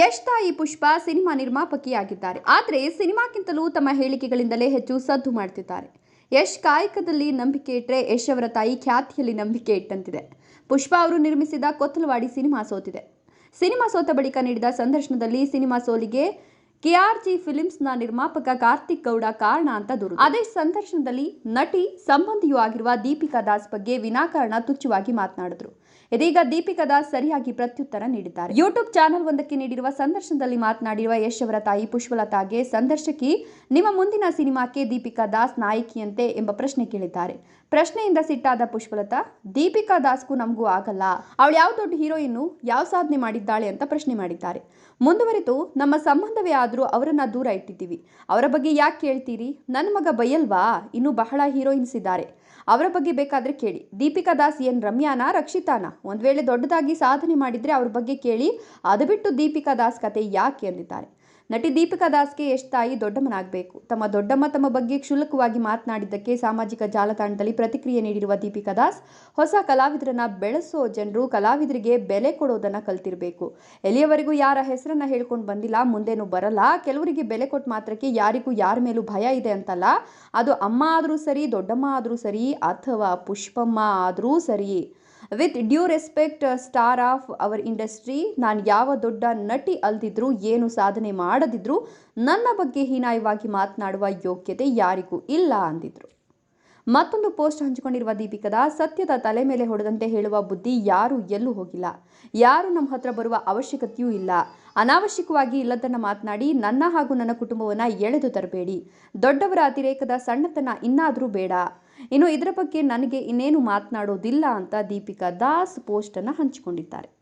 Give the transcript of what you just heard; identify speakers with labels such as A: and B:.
A: ಯಶ್ ತಾಯಿ ಪುಷ್ಪ ಸಿನಿಮಾ ನಿರ್ಮಾಪಕಿಯಾಗಿದ್ದಾರೆ. ಆದರೆ ಸಿನಿಮಾಕ್ಕಿಂತಲೂ ತಮ್ಮ ಹೇಳಿಕೆಗಳಿಂದಲೇ ಹೆಚ್ಚು ಸದ್ದು ಮಾಡ್ತಿದ್ದಾರೆ. ಯಶ್ ಕಾಯಕದಲ್ಲಿ ನಂಬಿಕೆ ಇಟ್ಟರೆ ಯಶ್ ಅವರ ತಾಯಿ ಖ್ಯಾತಿಯಲ್ಲಿ ನಂಬಿಕೆ ಇಟ್ಟಂತಿದೆ. ಪುಷ್ಪ ಅವರು ನಿರ್ಮಿಸಿದ ಕೊತ್ತಲವಾಡಿ ಸಿನಿಮಾ ಸೋತಿದೆ. ಸಿನಿಮಾ ಸೋತ ಬಳಿಕ ನೀಡಿದ ಸಂದರ್ಶನದಲ್ಲಿ ಸಿನಿಮಾ ಸೋಲಿಗೆ ಕೆಆರ್ಜಿ ನ ನಿರ್ಮಾಪಕ ಕಾರ್ತಿಕ್ ಗೌಡ ಕಾರಣ ಅಂತ ದೂರು. ಅದೇ ಸಂದರ್ಶನದಲ್ಲಿ ನಟಿ ಸಂಬಂಧಿಯೂ ಆಗಿರುವ ದೀಪಿಕಾ ದಾಸ್ ಬಗ್ಗೆ ವಿನಾಕಾರಣ ತುಚ್ಚುವಾಗಿ ಮಾತನಾಡಿದ್ರು. ಇದೀಗ ದೀಪಿಕಾ ದಾಸ್ ಸರಿಯಾಗಿ ಪ್ರತ್ಯುತ್ತರ ನೀಡಿದ್ದಾರೆ. ಯೂಟ್ಯೂಬ್ ಚಾನೆಲ್ ಒಂದಕ್ಕೆ ನೀಡಿರುವ ಸಂದರ್ಶನದಲ್ಲಿ ಮಾತನಾಡಿರುವ ಯಶ್ ಅವರ ತಾಯಿ ಪುಷ್ಪಲತಾಗೆ ಸಂದರ್ಶಕಿ, ನಿಮ್ಮ ಮುಂದಿನ ಸಿನಿಮಾಕ್ಕೆ ದೀಪಿಕಾ ದಾಸ್ ನಾಯಕಿಯಂತೆ ಎಂಬ ಪ್ರಶ್ನೆ ಕೇಳಿದ್ದಾರೆ. ಪ್ರಶ್ನೆಯಿಂದ ಸಿಟ್ಟಾದ ಪುಷ್ಪಲತಾ, ದೀಪಿಕಾ ದಾಸ್ಗೂ ನಮಗೂ ಆಗಲ್ಲ. ಅವಳು ಯಾವ ದೊಡ್ಡ ಹೀರೋಯಿನ್ನು ಯಾವ ಸಾಧನೆ ಮಾಡಿದ್ದಾಳೆ ಅಂತ ಪ್ರಶ್ನೆ ಮಾಡಿದ್ದಾರೆ. ಮುಂದುವರಿತು ನಮ್ಮ ಸಂಬಂಧವೇ ಆದರೂ ಅವರನ್ನ ದೂರ ಇಟ್ಟಿದ್ದೀವಿ. ಅವರ ಬಗ್ಗೆ ಯಾಕೆ ಕೇಳ್ತೀರಿ? ನನ್ನ ಮಗ ಬೈಯಲ್ವಾ? ಇನ್ನೂ ಬಹಳ ಹೀರೋಯಿನ್ಸ್ ಇದ್ದಾರೆ. ಅವರ ಬಗ್ಗೆ ಬೇಕಾದ್ರೆ ಕೇಳಿ. ದೀಪಿಕಾ ದಾಸ್ ಏನ್ ರಮ್ಯಾನ, ರಕ್ಷಿತಾನ? ಒಂದ್ ವೇಳೆ ದೊಡ್ಡದಾಗಿ ಸಾಧನೆ ಮಾಡಿದ್ರೆ ಅವ್ರ ಬಗ್ಗೆ ಕೇಳಿ. ಅದು ಬಿಟ್ಟು ದೀಪಿಕಾ ದಾಸ್ ಕತೆ ಯಾಕೆ ಅಂದಿದ್ದಾರೆ? ನಟಿ ದೀಪಿಕಾ ದಾಸ್ಗೆ ಯಶ್ ತಾಯಿ ದೊಡ್ಡಮ್ಮನಾಗಬೇಕು. ತಮ್ಮ ದೊಡ್ಡಮ್ಮ ತಮ್ಮ ಬಗ್ಗೆ ಕ್ಷುಲ್ಲಕವಾಗಿ ಮಾತನಾಡಿದ್ದಕ್ಕೆ ಸಾಮಾಜಿಕ ಜಾಲತಾಣದಲ್ಲಿ ಪ್ರತಿಕ್ರಿಯೆ ನೀಡಿರುವ ದೀಪಿಕಾ ದಾಸ್, ಹೊಸ ಕಲಾವಿದರನ್ನ ಬೆಳೆಸೋ ಜನರು ಕಲಾವಿದರಿಗೆ ಬೆಲೆ ಕೊಡೋದನ್ನ ಕಲ್ತಿರಬೇಕು. ಎಲ್ಲಿಯವರೆಗೂ ಯಾರ ಹೆಸರನ್ನ ಹೇಳ್ಕೊಂಡು ಬಂದಿಲ್ಲ, ಮುಂದೇನು ಬರಲ್ಲ, ಕೆಲವರಿಗೆ ಬೆಲೆ ಕೊಟ್ಟ ಮಾತ್ರಕ್ಕೆ ಯಾರಿಗೂ ಯಾರ ಮೇಲೂ ಭಯ ಇದೆ ಅಂತಲ್ಲ, ಅದು ಅಮ್ಮ ಆದರೂ ಸರಿ, ದೊಡ್ಡಮ್ಮ ಆದರೂ ಸರಿ, ಅಥವಾ ಪುಷ್ಪಮ್ಮ ಆದರೂ ಸರಿ. With due respect star of our industry ನಾನು ಯಾವ ದೊಡ್ಡ ನಟಿ ಅಲ್ದಿದ್ರು ಏನು ಸಾಧನೆ ಮಾಡದಿದ್ರು ನನ್ನ ಬಗ್ಗೆ ಹೀನಾಯವಾಗಿ ಮಾತನಾಡುವ ಯೋಗ್ಯತೆ ಯಾರಿಗೂ ಇಲ್ಲ ಅಂದಿದ್ರು. ಮತ್ತೊಂದು ಪೋಸ್ಟ್ ಹಂಚಿಕೊಂಡಿರುವ ದೀಪಿಕದ ಸತ್ಯದ ತಲೆ ಮೇಲೆ ಹೊಡೆದಂತೆ ಹೇಳುವ ಬುದ್ಧಿ ಯಾರು ಎಲ್ಲೂ ಹೋಗಿಲ್ಲ. ಯಾರು ನಮ್ಮ ಹತ್ರ ಬರುವ ಅವಶ್ಯಕತೆಯೂ ಇಲ್ಲ. ಅನಾವಶ್ಯಕವಾಗಿ ಇಲ್ಲದನ್ನ ಮಾತನಾಡಿ ನನ್ನ ಹಾಗೂ ನನ್ನ ಕುಟುಂಬವನ್ನ ಎಳೆದು ತರಬೇಡಿ. ದೊಡ್ಡವರ ಅತಿರೇಕದ ಸಣ್ಣತನ ಇನ್ನಾದರೂ ಬೇಡ. ಇನ್ನು ಇದರ ಬಗ್ಗೆ ನನಗೆ ಇನ್ನೇನು ಮಾತನಾಡೋದಿಲ್ಲ ಅಂತ ದೀಪಿಕಾ ದಾಸ್ ಪೋಸ್ಟನ್ನು ಹಂಚಿಕೊಂಡಿದ್ದಾರೆ.